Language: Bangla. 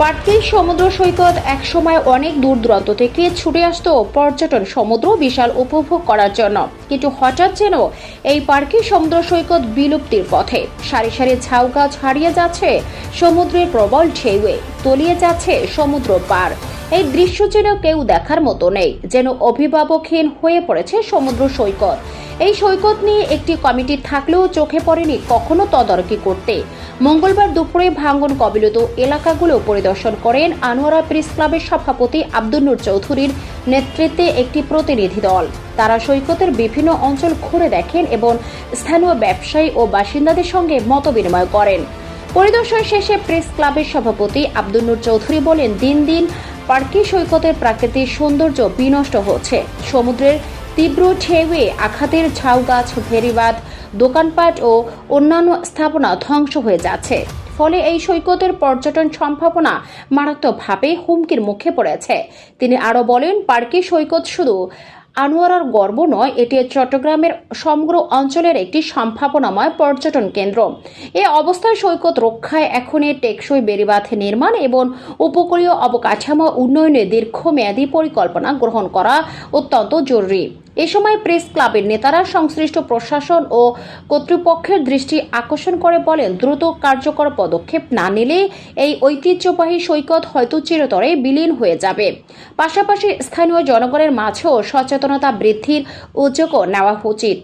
পাটকেল সমুদ্র সৈকত একসময় অনেক দূর দূরান্ত থেকে ছুটে আসত পর্যটন সমুদ্র বিশাল উপভোগ করার জন্য। কিন্তু হঠাৎ যেন এই পার্কের সমুদ্র সৈকত বিলুপ্তির পথে। সারি সারি ঝাউ গাছ হারিয়ে যাচ্ছে সমুদ্রের প্রবল ঢেউয়ে। তলিয়ে যাচ্ছে সমুদ্র পার। এই দৃশ্য যেন কেউ দেখার মতো নেই, যেন অভিভাবকহীন হয়ে পড়েছে সমুদ্র সৈকত। এই সৈকত নিয়ে একটি কমিটি থাকলেও চোখে পড়েনি কখনো তদারকি করতে। মঙ্গলবার দুপুরে ভাঙ্গন কবিলত এলাকাগুলো পরিদর্শন করেন আনোয়ারা প্রেস ক্লাবের সভাপতি আব্দুল নূর চৌধুরীর নেতৃত্বে একটি প্রতিনিধি দল। তারা সৈকতের বিভিন্ন অঞ্চল ঘুরে দেখেন এবং স্থানীয় ব্যবসায়ী ও বাসিন্দাদের সঙ্গে মতবিনিময় করেন। পরিদর্শন শেষে প্রেস ক্লাবের সভাপতি আব্দুল নূর চৌধুরী বলেন, দিন দিন পার্কি সৈকতের প্রাকৃতিক সৌন্দর্য বিনষ্ট হচ্ছে। সমুদ্রের তীব্র ঢেউয়ে আঘাতের ঝাউ গাছ ভেরিবাদ দোকানপাট ও অন্যান্য স্থাপনা ধ্বংস হয়ে যাচ্ছে। ফলে এই সৈকতের পর্যটন সম্ভাবনা মারাত্মকভাবে হুমকির মুখে পড়েছে। তিনি আরও বলেন পার্কি সৈকত শুধু আনোয়ারার গর্ব নয়, এটি চট্টগ্রামের সমগ্র অঞ্চলের একটি সম্ভাবনাময় পর্যটন কেন্দ্র। এ অবস্থায় সৈকত রক্ষায় এখনই টেকসই বেড়িবাঁধ নির্মাণ এবং উপকূলীয় অবকাঠামো উন্নয়নে দীর্ঘমেয়াদী পরিকল্পনা গ্রহণ করা অত্যন্ত জরুরি। এ সময় প্রেস ক্লাবের নেতারা সংশ্লিষ্ট প্রশাসন ও কর্তৃপক্ষের দৃষ্টি আকর্ষণ করে বলেন, দ্রুত কার্যকর পদক্ষেপ না নিলে এই ঐতিহ্যবাহী সৈকত হয়তো চিরতরে বিলীন হয়ে যাবে। পাশাপাশি স্থানীয় জনগণের মাঝেও সচেতনতা বৃদ্ধির উদ্যোগও নেওয়া উচিত।